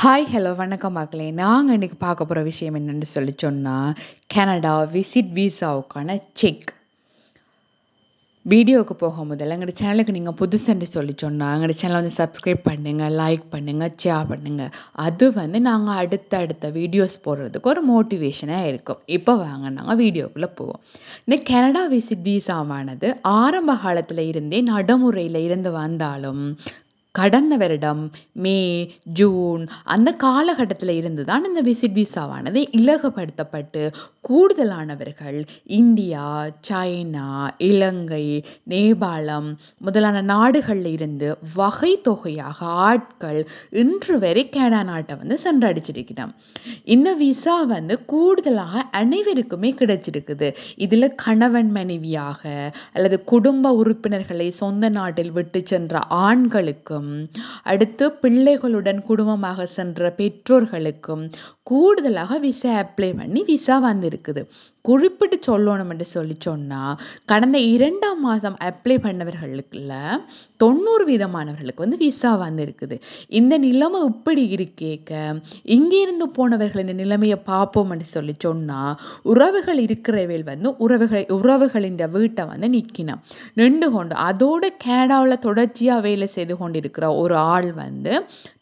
Hi hello வணக்கம் மக்களே. நாங்கள் இன்றைக்கி பார்க்க போகிற விஷயம் என்னென்னு சொல்லி சொன்னால் கனடா விசிட் விசாவுக்கான செக் வீடியோவுக்கு போக முதல்ல எங்களோட சேனலுக்கு நீங்கள் புதுசுன்னு சொல்லி சொன்னால் எங்களோட சேனலை வந்து சப்ஸ்கிரைப் பண்ணுங்கள் லைக் பண்ணுங்கள் ஷேர் பண்ணுங்கள் அது வந்து நாங்கள் அடுத்த அடுத்த வீடியோஸ் போடுறதுக்கு ஒரு மோட்டிவேஷனாக இருக்கும். இப்போ வாங்க நாங்கள் வீடியோக்குள்ளே போவோம். இந்த கனடா விசிட் விசாவானது ஆரம்ப காலத்தில் இருந்தே நடைமுறையில் இருந்து வந்தாலும் கடந்த வருடம் மே ஜூன் அந்த காலகட்டத்தில் இருந்து தான் இந்த விசிட் விசாவானது இலகுபடுத்தப்பட்டு கூடுதலானவர்கள் இந்தியா சைனா இலங்கை நேபாளம் முதலான நாடுகளில் இருந்து வகை தொகையாக ஆட்கள் இன்று வரை கேனா நாட்டை வந்து சென்றடிச்சிருக்கிறோம் இந்த விசா வந்து கூடுதலாக அனைவருக்குமே கிடைச்சிருக்குது. இதில் கணவன் மனைவியாக அல்லது குடும்ப உறுப்பினர்களை சொந்த நாட்டில் விட்டு சென்ற ஆண்களுக்கும் அடுத்து பிள்ளைகளுடன் குடும்பமாக சென்ற பெற்றோர்களுக்கும் கூடுதலாக விசா அப்ளை பண்ணி விசா வந்திருக்குது. குறிப்பிட்டு சொல்லணும் என்று சொல்லி சொன்னால் கடந்த இரண்டாம் மாதம் அப்ளை பண்ணவர்களுக்குல தொண்ணூறு வீதமானவர்களுக்கு வந்து விசா வந்திருக்குது. இந்த நிலைமை இப்படி இருக்கேக்க இங்கேருந்து போனவர்களின் நிலைமையை பார்ப்போம் என்று சொல்லி சொன்னால் உறவுகள் இருக்கிறவையில் வந்து உறவுகள் உறவுகளின் வீட்டை வந்து நிற்கினோம் நின்று கொண்டு அதோட கேடாவில் தொடர்ச்சியாக வேலை செய்து கொண்டிருக்கிற ஒரு ஆள் வந்து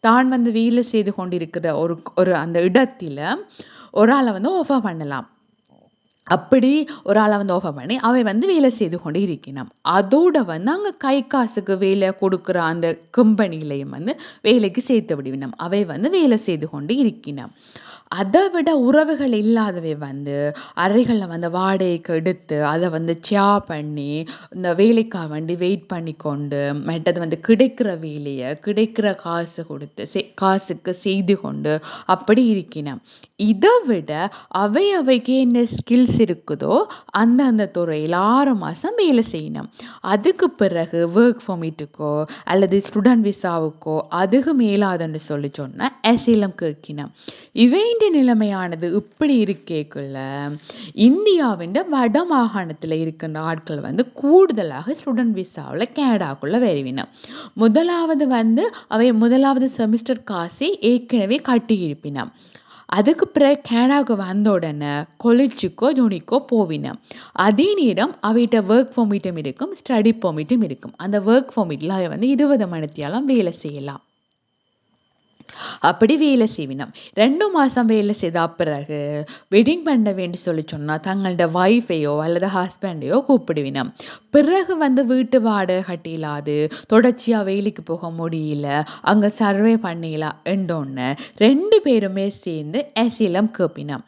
தான் வந்து வேலை செய்து கொண்டிருக்கிற ஒரு ஒரு அந்த இடத்துல ஒரு ஆளை வந்து ஓஃபர் பண்ணலாம். அப்படி ஒரு ஆளை வந்து ஓஃபர் பண்ணி அவை வந்து வேலை செய்து கொண்டு இருக்கணும் அதோட வந்து அங்கே கை காசுக்கு வேலை கொடுக்குற அந்த கம்பெனிலையும் வந்து வேலைக்கு சேர்த்து விடுவினம் அவை வந்து வேலை செய்து கொண்டு இருக்கணும் அதை விட உறவுகள் இல்லாதவை வந்து அறைகளில் வந்து வாடகைக்கு எடுத்து அதை வந்து சியா பண்ணி இந்த வேலைக்காக வேண்டி வெயிட் பண்ணி கொண்டு மற்றது வந்து கிடைக்கிற வேலையை கிடைக்கிற காசு கொடுத்து செ காசுக்கு செய்து கொண்டு அப்படி இருக்கினேன் இதை விட அவை அவைக்கு என்ன ஸ்கில்ஸ் இருக்குதோ அந்த அந்த துறையில் ஆறு மாதம் வேலை செய்யணும். அதுக்கு பிறகு ஒர்க் பர்மிட்டுக்கோ அல்லது ஸ்டூடெண்ட் விசாவுக்கோ அதுக்கு மேலாதுன்னு சொல்லி சொன்னால் அசிலம் கேட்கினேன் இவை இந்த நிலைமையானது இப்படி இருக்கேக்குள்ள இந்தியாவின் வட மாகாணத்தில் இருக்கின்ற ஆட்கள் வந்து கூடுதலாக ஸ்டூடெண்ட் விசாவில் கேனடாக்குள்ளே வருவின முதலாவது வந்து அவை முதலாவது செமிஸ்டர் காசை ஏற்கனவே கட்டியிருப்பின அதுக்கு பிறகு கேனடாவுக்கு வந்த உடனே கொலிச்சுக்கோ ஜூனிக்கோ போவினேன் அதே நேரம் அவைகிட்ட ஒர்க் பர்மிட்டும் இருக்கும் ஸ்டடி பர்மிட்டும் இருக்கும். அந்த ஒர்க் ஃபார்மிட்டில் அவை வந்து இருபது மணித்தியாலும் வேலை செய்யலாம். அப்படி வேலை செய்வினோம். ரெண்டு மாதம் வேலை செய்த பிறகு வெட்டிங் பண்ண வேண்டி சொல்லி சொன்னால் தங்களோட ஒய்ஃபையோ அல்லது ஹஸ்பண்டையோ கூப்பிடுவினோம். பிறகு வந்து வீட்டு வாடகை கட்டிலாது தொடர்ச்சியாக வேலைக்கு போக முடியல அங்கே சர்வே பண்ணிடலாம் என்றோன்னு ரெண்டு பேருமே சேர்ந்து அசிலம் கேப்பினோம்.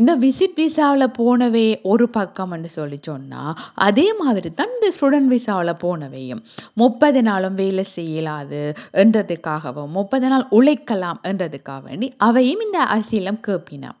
இந்த விசிட் விசாவில் போனவே ஒரு பக்கம்னு சொல்லி சொன்னால் அதே மாதிரி தான் இந்த ஸ்டூடெண்ட் விசாவில் போனவையும். முப்பது நாளும் வேலை செய்யலாது என்றதுக்காகவும் முப்பது நாள் உழை இருக்கலாம் என்றதுக்காக வேண்டி அவையும் இந்த அசீலம் கேப்பினான்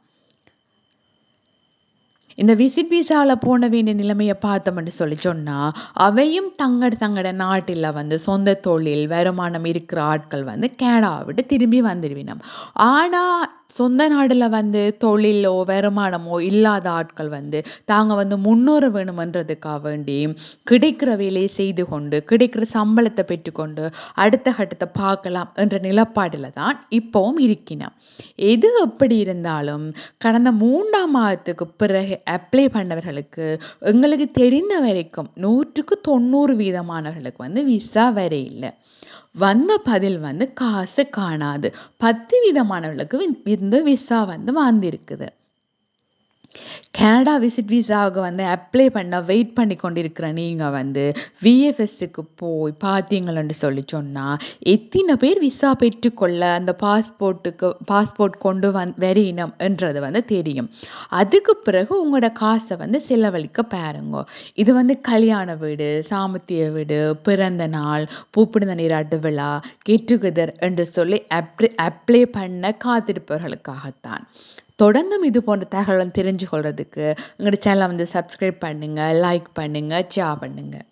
இந்த விசிட் விசாவில் போன வேண்டிய நிலைமையை பார்த்தோம்னு சொல்லி சொன்னால் அவையும் தங்கட தங்கட நாட்டில் வந்து சொந்த தொழில் வருமானம் இருக்கிற ஆட்கள் வந்து கேனடாவை விட்டு திரும்பி வந்துடுவினோம் ஆனால் சொந்த நாடில் வந்து தொழிலோ வருமானமோ இல்லாத ஆட்கள் வந்து தாங்க வந்து முன்னோர வேணுமன்றதுக்காக வேண்டி கிடைக்கிற வேலையை செய்து கொண்டு கிடைக்கிற சம்பளத்தை பெற்றுக்கொண்டு அடுத்த கட்டத்தை பார்க்கலாம் என்ற நிலப்பாடில் தான் இப்போவும் இருக்கினோம். எது எப்படி இருந்தாலும் கடந்த மூன்றாம் மாதத்துக்கு பிறகு அப்ளை பண்ணவர்களுக்கு எங்களுக்கு தெரிந்த வரைக்கும் நூற்றுக்கு தொண்ணூறு வீதமானவர்களுக்கு வந்து விசா வர இல்லை. வந்த பதில் வந்து காசு காணாது. பத்து விதமானவர்களுக்கு இந்த விசா வந்து வந்திருக்குது. கனடா விசிட் விசாவுக்கு வந்து அப்ளை பண்ண வெயிட் பண்ணி கொண்டிருக்கிற நீங்கள் வந்து விஎஃப்எஸ்க்கு போய் பார்த்தீங்களன்னு சொல்லி சொன்னால் எத்தனை பேர் விசா பெற்றுக்கொள்ள அந்த பாஸ்போர்ட்டுக்கு பாஸ்போர்ட் கொண்டு வந் வரையினம் என்றது வந்து தெரியும். அதுக்கு பிறகு உங்களோட காசை வந்து செலவழிக்க பாருங்க. இது வந்து கல்யாண வீடு சாமத்திய வீடு பிறந்த நாள் பூப்பிடுந்த நீராட்டு விழா கெட்டுகெதர் என்று சொல்லி அப்ளை அப்ளை பண்ண காத்திருப்பவர்களுக்காகத்தான். தொடர்ந்தும் இது போன்ற தகவல் தெரிஞ்சு கொள்கிறதுக்கு எங்களோட சேனலை வந்து சப்ஸ்கிரைப் பண்ணுங்கள் லைக் பண்ணுங்கள் ஷேர் பண்ணுங்கள்